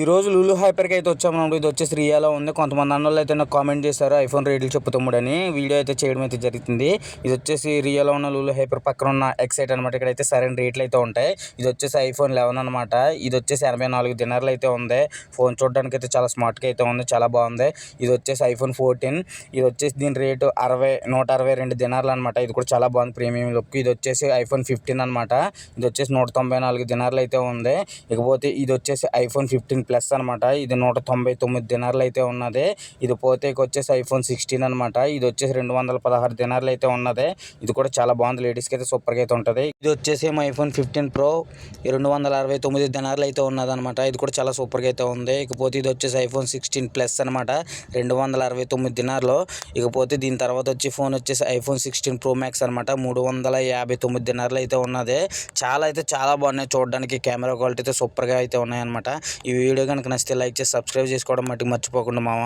ఈ రోజు లూలు హైపర్కి అయితే వచ్చాము ఇది వచ్చేసి రియాలో ఉంది. కొంతమంది అన్నోళ్ళు అయితే నాకు కామెంట్ చేశారు ఐఫోన్ రేట్లు చెప్పుతాముడని. వీడియో అయితే చేయడం అయితే జరుగుతుంది. ఇది వచ్చేసి రియాలో ఉన్న లూలు హైపర్ పక్కన ఉన్న ఎక్సైట్ అనమాట ఇక్కడైతే సరైన రేట్లు అయితే ఉంటాయి. ఇది వచ్చేసి ఐఫోన్ లెవెన్ అనమాట ఇది వచ్చేసి ఎనభై నాలుగు దినర్లు అయితే ఉంది. ఫోన్ చూడడానికి అయితే చాలా స్మార్ట్గా అయితే ఉంది. చాలా బాగుంది. ఇది వచ్చేసి ఐఫోన్ ఫోర్టీన్ ఇది వచ్చేసి దీని రేటు అరవై నూట అరవై రెండు దినార్లు అనమాట ఇది కూడా చాలా బాగుంది ప్రీమియం లుక్ ఇది వచ్చేసి ఐఫోన్ ఫిఫ్టీన్ అనమాట ఇది వచ్చేసి నూట తొంభై నాలుగు దినార్లు అయితే ఉంది. ఇకపోతే ఇది వచ్చేసి ఐఫోన్ ఫిఫ్టీన్ ప్లస్ అనమాట ఇది నూట తొంభై తొమ్మిది దినార్లు అయితే ఉన్నది. ఇది పోతే ఇక వచ్చేసి ఐఫోన్ సిక్స్టీన్ అనమాట ఇది వచ్చేసి రెండు వందల పదహారు దినార్లు అయితే ఉన్నది. ఇది కూడా చాలా బాగుంది. లేడీస్కి అయితే సూపర్గా అయితే ఉంటుంది. ఇది వచ్చేసి ఏమో ఐఫోన్ ఫిఫ్టీన్ ప్రో. రెండు వందల అరవై తొమ్మిది దినార్లు అయితే ఉన్నది అనమాట ఇది కూడా చాలా సూపర్గా అయితే ఉంది. ఇకపోతే ఇది వచ్చేసి ఐఫోన్ సిక్స్టీన్ ప్లస్ అనమాట రెండు వందల అరవై తొమ్మిది దినార్లో. ఇకపోతే దీని తర్వాత వచ్చి ఫోన్ వచ్చేసి ఐఫోన్ సిక్స్టీన్ ప్రో మ్యాక్స్ అనమాట మూడు వందల యాభై తొమ్మిది దినార్లు అయితే ఉన్నది. చాలా అయితే చాలా బాగున్నాయి. చూడడానికి కెమెరా క్వాలిటీ అయితే సూపర్గా అయితే ఉన్నాయన్నమాట. ఈ వీడియో కనుక నచ్చితే లైక్ చేసి సబ్స్క్రైబ్ చేసుకోవడం మట్టుకు మర్చిపోకుండా మామ